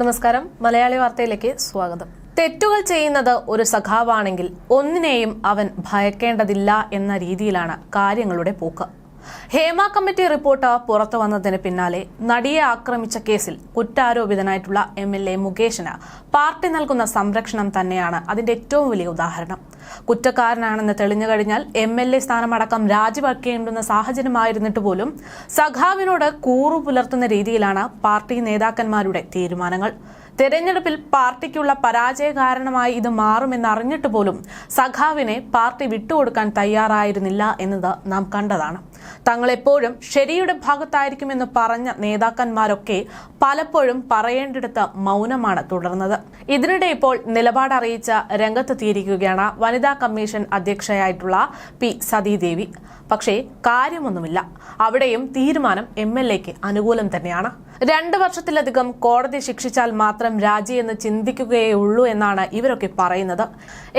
നമസ്കാരം. മലയാളി വാർത്തയിലേക്ക് സ്വാഗതം. തെറ്റുകൾ ചെയ്യുന്നത് ഒരു സഖാവാണെങ്കിൽ ഒന്നിനെയും അവൻ ഭയക്കേണ്ടതില്ല എന്ന രീതിയിലാണ് കാര്യങ്ങളുടെ പോക്ക്. ഹേമ കമ്മിറ്റി റിപ്പോർട്ട് പുറത്തു വന്നതിന് പിന്നാലെ നടിയെ ആക്രമിച്ച കേസിൽ കുറ്റാരോപിതനായിട്ടുള്ള എം എൽ എ മുകേഷിന് പാർട്ടി നൽകുന്ന സംരക്ഷണം തന്നെയാണ് അതിന്റെ ഏറ്റവും വലിയ ഉദാഹരണം. കുറ്റക്കാരനാണെന്ന് തെളിഞ്ഞു കഴിഞ്ഞാൽ എം എൽ എ സ്ഥാനമടക്കം രാജിവെക്കേണ്ടുന്ന സാഹചര്യമായിരുന്നിട്ട് പോലും സഖാവിനോട് കൂറു പുലർത്തുന്ന രീതിയിലാണ് പാർട്ടി നേതാക്കന്മാരുടെ തീരുമാനങ്ങൾ. തെരഞ്ഞെടുപ്പിൽ പാർട്ടിക്കുള്ള പരാജയ കാരണമായി ഇത് മാറുമെന്ന് അറിഞ്ഞിട്ട് പോലും സഖാവിനെ പാർട്ടി വിട്ടുകൊടുക്കാൻ തയ്യാറായിരുന്നില്ല എന്നത് നാം കണ്ടതാണ്. തങ്ങളെപ്പോഴും ശരിയുടെ ഭാഗത്തായിരിക്കുമെന്ന് പറഞ്ഞ നേതാക്കന്മാരൊക്കെ പലപ്പോഴും പറയേണ്ടിടത്ത് മൗനമാണ് തുടർന്നത്. ഇതിനിടെ ഇപ്പോൾ നിലപാടറിയിച്ച രംഗത്തെത്തിയിരിക്കുകയാണ് വനിതാ കമ്മീഷൻ അധ്യക്ഷയായിട്ടുള്ള പി സതീദേവി. പക്ഷേ കാര്യമൊന്നുമില്ല. അവിടെയും തീരുമാനം എം എൽ എക്ക് അനുകൂലം തന്നെയാണ്. രണ്ടു വർഷത്തിലധികം കോടതി ശിക്ഷിച്ചാൽ മാത്രം രാജി എന്ന് ചിന്തിക്കുകയേ ഉള്ളൂ എന്നാണ് ഇവരൊക്കെ പറയുന്നത്.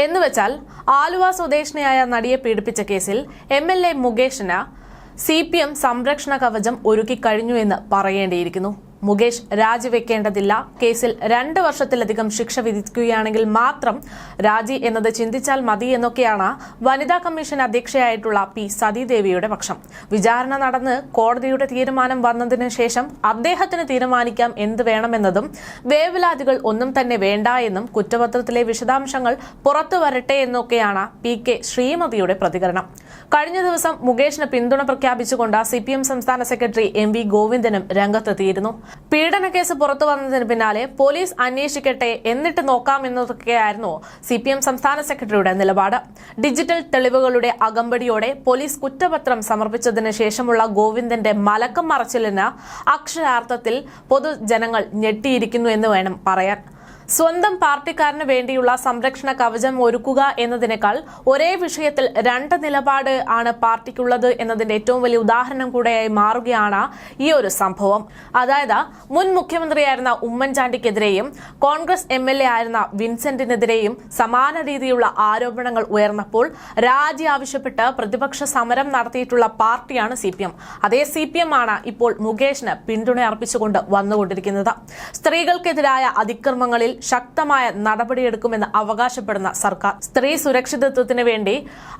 എന്നുവെച്ചാൽ ആലുവ സ്വദേശിനിയായ നടിയെ പീഡിപ്പിച്ച കേസിൽ എം എൽ എ മുകേഷിന് സി പി എം സംരക്ഷണ കവചം ഒരുക്കി കഴിഞ്ഞു എന്ന് പറയേണ്ടിയിരിക്കുന്നു. മുകേഷ് രാജിവെക്കേണ്ടതില്ല. കേസിൽ രണ്ട് വർഷത്തിലധികം ശിക്ഷ വിധിക്കുകയാണെങ്കിൽ മാത്രം രാജി എന്നത് ചിന്തിച്ചാൽ മതി എന്നൊക്കെയാണ് വനിതാ കമ്മീഷൻ അധ്യക്ഷയായിട്ടുള്ള പി സതീദേവിയുടെ പക്ഷം. വിചാരണ നടന്ന് കോടതിയുടെ തീരുമാനം വന്നതിന് ശേഷം അദ്ദേഹത്തിന് തീരുമാനിക്കാം എന്ത് വേണമെന്നതും വേവലാതികൾ ഒന്നും തന്നെ വേണ്ട എന്നും കുറ്റപത്രത്തിലെ വിശദാംശങ്ങൾ പുറത്തു വരട്ടെ എന്നൊക്കെയാണ് പി കെ ശ്രീമതിയുടെ പ്രതികരണം. കഴിഞ്ഞ ദിവസം മുകേഷിന് പിന്തുണ പ്രഖ്യാപിച്ചുകൊണ്ട് സി സംസ്ഥാന സെക്രട്ടറി എം വി ഗോവിന്ദനും രംഗത്തെത്തിയിരുന്നു. പീഡനക്കേസ് പുറത്തു വന്നതിന് പിന്നാലെ പോലീസ് അന്വേഷിക്കട്ടെ എന്നിട്ട് നോക്കാം എന്നതൊക്കെയായിരുന്നു സി പി എം സംസ്ഥാന സെക്രട്ടറിയുടെ നിലപാട്. ഡിജിറ്റൽ തെളിവുകളുടെ അകമ്പടിയോടെ പോലീസ് കുറ്റപത്രം സമർപ്പിച്ചതിന് ശേഷമുള്ള ഗോവിന്ദന്റെ മലക്കം മറച്ചിലിന് അക്ഷരാർത്ഥത്തിൽ പൊതുജനങ്ങൾ ഞെട്ടിയിരിക്കുന്നു എന്ന് വേണം പറയാൻ. സ്വന്തം പാർട്ടിക്കാരന് വേണ്ടിയുള്ള സംരക്ഷണ കവചം ഒരുക്കുക എന്നതിനേക്കാൾ ഒരേ വിഷയത്തിൽ രണ്ട് നിലപാട് ആണ് പാർട്ടിക്കുള്ളത് എന്നതിന്റെ ഏറ്റവും വലിയ ഉദാഹരണം കൂടെയായി മാറുകയാണ് ഈ ഒരു സംഭവം. അതായത് മുൻ മുഖ്യമന്ത്രിയായിരുന്ന ഉമ്മൻചാണ്ടിക്കെതിരെയും കോൺഗ്രസ് എം എൽ എ ആയിരുന്ന വിൻസെന്റിനെതിരെയും സമാന രീതിയിലുള്ള ആരോപണങ്ങൾ ഉയർന്നപ്പോൾ രാജി ആവശ്യപ്പെട്ട് പ്രതിപക്ഷ സമരം നടത്തിയിട്ടുള്ള പാർട്ടിയാണ് സി പി എം. അതേ സി പി എം ആണ് ഇപ്പോൾ മുകേഷിന് പിന്തുണ അർപ്പിച്ചുകൊണ്ട് വന്നുകൊണ്ടിരിക്കുന്നത്. സ്ത്രീകൾക്കെതിരായ അതിക്രമങ്ങളിൽ ശക്തമായ നടപടിയെടുക്കുമെന്ന് അവകാശപ്പെടുന്ന സർക്കാർ. സ്ത്രീ സുരക്ഷിതത്വത്തിന് വേണ്ടി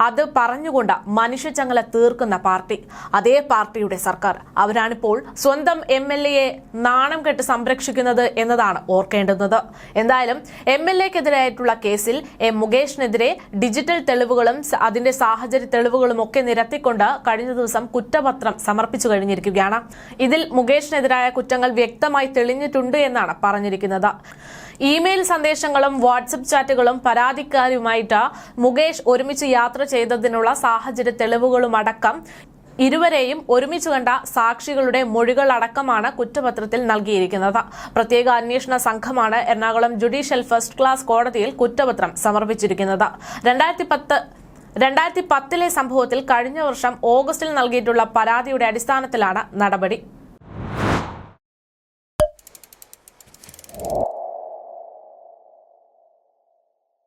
അത് പറഞ്ഞുകൊണ്ട് മനുഷ്യചങ്ങല തീർക്കുന്ന പാർട്ടി. അതേ പാർട്ടിയുടെ സർക്കാർ. അവരാണിപ്പോൾ സ്വന്തം എം എൽ എയെ നാണം കെട്ട് സംരക്ഷിക്കുന്നത് എന്നതാണ് ഓർക്കേണ്ടുന്നത്. എന്തായാലും എം എൽ എക്കെതിരായിട്ടുള്ള കേസിൽ എം മുകേഷിനെതിരെ ഡിജിറ്റൽ തെളിവുകളും അതിന്റെ സാഹചര്യ തെളിവുകളും ഒക്കെ നിരത്തിക്കൊണ്ട് കഴിഞ്ഞ ദിവസം കുറ്റപത്രം സമർപ്പിച്ചു കഴിഞ്ഞിരിക്കുകയാണ്. ഇതിൽ മുകേഷിനെതിരായ കുറ്റങ്ങൾ വ്യക്തമായി തെളിഞ്ഞിട്ടുണ്ട് എന്നാണ് പറഞ്ഞിരിക്കുന്നത്. ഇമെയിൽ സന്ദേശങ്ങളും വാട്സപ്പ് ചാറ്റുകളും പരാതിക്കാരുമായിട്ട് മുകേഷ് ഒരുമിച്ച് യാത്ര ചെയ്തതിനുള്ള സാഹചര്യ തെളിവുകളും അടക്കം ഇരുവരെയും ഒരുമിച്ച് കണ്ട സാക്ഷികളുടെ മൊഴികൾ അടക്കമാണ് കുറ്റപത്രത്തിൽ നൽകിയിരിക്കുന്നത്. പ്രത്യേക അന്വേഷണ സംഘമാണ് എറണാകുളം ജുഡീഷ്യൽ ഫസ്റ്റ് ക്ലാസ് കോടതിയിൽ കുറ്റപത്രം സമർപ്പിച്ചിരിക്കുന്നത്. രണ്ടായിരത്തി പത്തിലെ സംഭവത്തിൽ കഴിഞ്ഞ വർഷം ഓഗസ്റ്റിൽ നൽകിയിട്ടുള്ള പരാതിയുടെ അടിസ്ഥാനത്തിലാണ് നടപടി.